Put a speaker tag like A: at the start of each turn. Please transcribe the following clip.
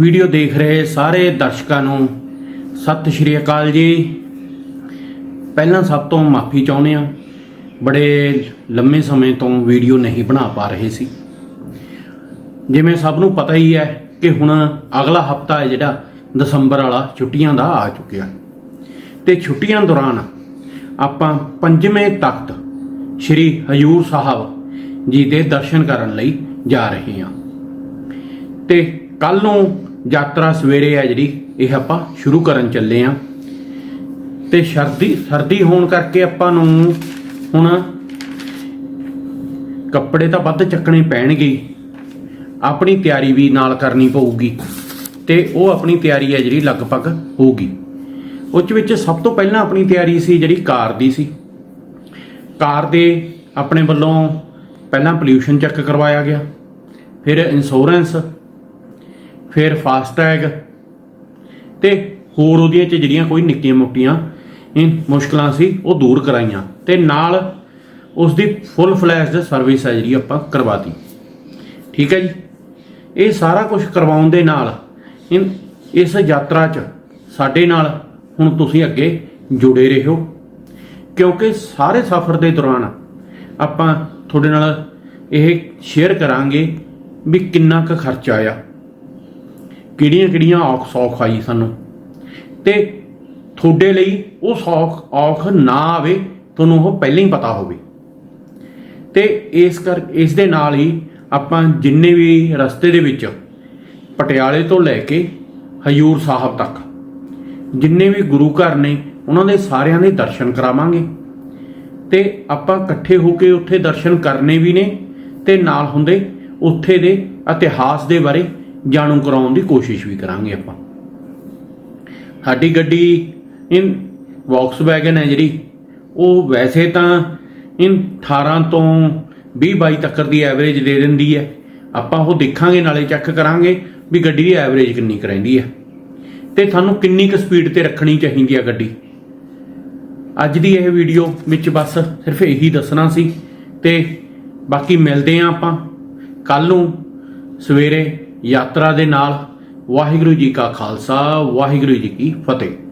A: Video ਦੇਖ ਰਹੇ ਸਾਰੇ ਦਰਸ਼ਕਾਂ ਨੂੰ। ਸਤਿ ਸ਼੍ਰੀ ਅਕਾਲ ਜੀ। ਪਹਿਲਾਂ ਸਭ ਤੋਂ ਮਾਫੀ ਚਾਹੁੰਦੇ ਆ ਬੜੇ ਲੰਮੇ ਸਮੇਂ ਤੋਂ ਵੀਡੀਓ ਨਹੀਂ ਬਣਾ ਪਾ ਰਹੇ ਸੀ। ਜਿਵੇਂ ਸਭ ਨੂੰ ਪਤਾ ਹੀ ਹੈ ਕਿ ਹੁਣ ਅਗਲਾ ਹਫਤਾ ਹੈ ਜਿਹੜਾ ਦਸੰਬਰ ਵਾਲਾ, ਛੁੱਟੀਆਂ ਦਾ ਆ ਚੁੱਕਿਆ। ਤੇ ਛੁੱਟੀਆਂ ਦੌਰਾਨ ਆਪਾਂ ਪੰਜਵੇਂ ਤਖਤ ਸ੍ਰੀ ਹਜੂਰ ਸਾਹਿਬ ਜੀ ਦੇ ਦਰਸ਼ਨ ਕਰਨ ਲਈ ਜਾ ਰਹੇ ਹਾਂ। ਤੇ ਕੱਲ ਨੂੰ ਯਾਤਰਾ ਸਵੇਰੇ ਹੈ ਜਿਹੜੀ, ਇਹ ਆਪਾਂ ਸ਼ੁਰੂ ਕਰਨ ਚੱਲੇ ਆਂ ਤੇ ਸਰਦੀ ਸਰਦੀ ਹੋਣ ਕਰਕੇ ਆਪਾਂ ਨੂੰ ਹੁਣ ਕੱਪੜੇ ਤਾਂ ਵੱਧ ਚੱਕਣੇ ਪੈਣਗੇ। ਆਪਣੀ ਤਿਆਰੀ ਵੀ ਨਾਲ ਕਰਨੀ ਪਊਗੀ। ਤੇ ਉਹ ਆਪਣੀ ਤਿਆਰੀ ਹੈ ਜਿਹੜੀ ਲਗਭਗ ਹੋਊਗੀ। ਉਸ ਵਿੱਚ ਸਭ ਤੋਂ ਪਹਿਲਾਂ ਆਪਣੀ ਤਿਆਰੀ ਸੀ ਜਿਹੜੀ ਕਾਰ ਦੀ ਸੀ। ਕਾਰ ਦੇ ਆਪਣੇ ਵੱਲੋਂ ਪਹਿਲਾਂ ਪੋਲਿਊਸ਼ਨ ਚੈੱਕ ਕਰਵਾਇਆ ਗਿਆ। ਫਿਰ ਇੰਸ਼ੋਰੈਂਸ ਫਿਰ ਫਾਸਟੈਗ ਤੇ ਹੋਰ ਉਹਦੀਆਂ ਚ ਜਿਹੜੀਆਂ ਕੋਈ ਨਿੱਕੀਆਂ ਮੋਟੀਆਂ, ਇਹ ਮੁਸ਼ਕਲਾਂ ਸੀ, ਉਹ ਦੂਰ ਕਰਾਈਆਂ ਤੇ ਨਾਲ ਉਸ ਦੀ ਫੁੱਲ ਫਲੈਸ਼ ਸਰਵਿਸ ਹੈ ਜਿਹੜੀ ਆਪਾਂ ਕਰਵਾਤੀ। ਠੀਕ ਹੈ ਜੀ? ਇਹ ਸਾਰਾ ਕੁਝ ਕਰਵਾਉਣ ਦੇ ਨਾਲ ਇਸ ਯਾਤਰਾ 'ਚ ਸਾਡੇ ਨਾਲ ਹੁਣ ਤੁਸੀਂ ਅੱਗੇ ਜੁੜੇ ਰਹੋ। ਕਿਉਂਕਿ ਸਾਰੇ ਸਫ਼ਰ ਦੇ ਦੌਰਾਨ ਆਪਾਂ ਤੁਹਾਡੇ ਨਾਲ ਇਹ ਸ਼ੇਅਰ ਕਰਾਂਗੇ ਵੀ ਕਿੰਨਾ ਕੁ ਖਰਚਾ ਆਇਆ। ਕਿਹੜੀਆਂ ਕਿਹੜੀਆਂ ਔਖ ਸੌਖ ਆਈ ਸਾਨੂੰ। ਤੇ ਤੁਹਾਡੇ ਲਈ ਉਹ ਸੌਖ, ਔਖ ਨਾ ਆਵੇ, ਤੁਹਾਨੂੰ ਉਹ ਪਹਿਲਾਂ ਹੀ ਪਤਾ ਹੋਵੇ। ਤੇ ਇਸ ਕਰ, ਇਸ ਦੇ ਨਾਲ ਹੀ ਆਪਾਂ ਜਿੰਨੇ ਵੀ ਰਸਤੇ ਦੇ ਵਿੱਚ ਪਟਿਆਲੇ ਤੋਂ ਲੈ ਕੇ ਹਜੂਰ ਸਾਹਿਬ ਤੱਕ, ਜਿੰਨੇ ਵੀ ਗੁਰੂ ਘਰ ਨੇ, ਉਹਨਾਂ ਦੇ ਸਾਰਿਆਂ ਦੇ ਦਰਸ਼ਨ ਕਰਾਵਾਂਗੇ। ਤੇ ਆਪਾਂ ਇਕੱਠੇ ਹੋ ਕੇ ਉੱਥੇ ਦਰਸ਼ਨ ਕਰਨੇ ਵੀ ਨੇ, ਤੇ ਨਾਲ ਹੁੰਦੇ ਉੱਥੇ ਦੇ ਇਤਿਹਾਸ ਦੇ ਬਾਰੇ ਜਾਣੂ ਕਰਾਉਣ ਦੀ ਕੋਸ਼ਿਸ਼ ਵੀ ਕਰਾਂਗੇ ਆਪਾਂ। ਸਾਡੀ ਗੱਡੀ, ਇਨ ਵੈਗਨ ਹੈ ਜਿਹੜੀ, ਉਹ ਵੈਸੇ ਤਾਂ ਇਨ 18 ਤੋਂ 20 22 ਤੱਕ ਦੀ ਐਵਰੇਜ ਦੇ ਦਿੰਦੀ ਹੈ। ਆਪਾਂ ਉਹ ਦੇਖਾਂਗੇ, ਨਾਲੇ ਚੈੱਕ ਕਰਾਂਗੇ ਵੀ ਗੱਡੀ ਦੀ ਐਵਰੇਜ ਕਿੰਨੀ ਕੁ ਰਹਿੰਦੀ ਹੈ। ਤੇ ਤੁਹਾਨੂੰ ਕਿੰਨੀ ਕੁ ਸਪੀਡ ਤੇ ਰੱਖਣੀ ਚਾਹੀਦੀ ਹੈ ਗੱਡੀ। ਅੱਜ ਦੀ ਇਹ ਵੀਡੀਓ ਵਿੱਚ ਬਸ ਸਿਰਫ ਇਹੀ ਦੱਸਣਾ ਸੀ ਤੇ ਬਾਕੀ ਮਿਲਦੇ ਆਂ ਆਪਾਂ। ਕੱਲ ਨੂੰ ਸਵੇਰੇ ਯਾਤਰਾ ਦੇ ਨਾਲ ਵਾਹਿਗੁਰੂ ਜੀ ਕਾ ਖਾਲਸਾ ਵਾਹਿਗੁਰੂ ਜੀ ਕੀ ਫਤਿਹ।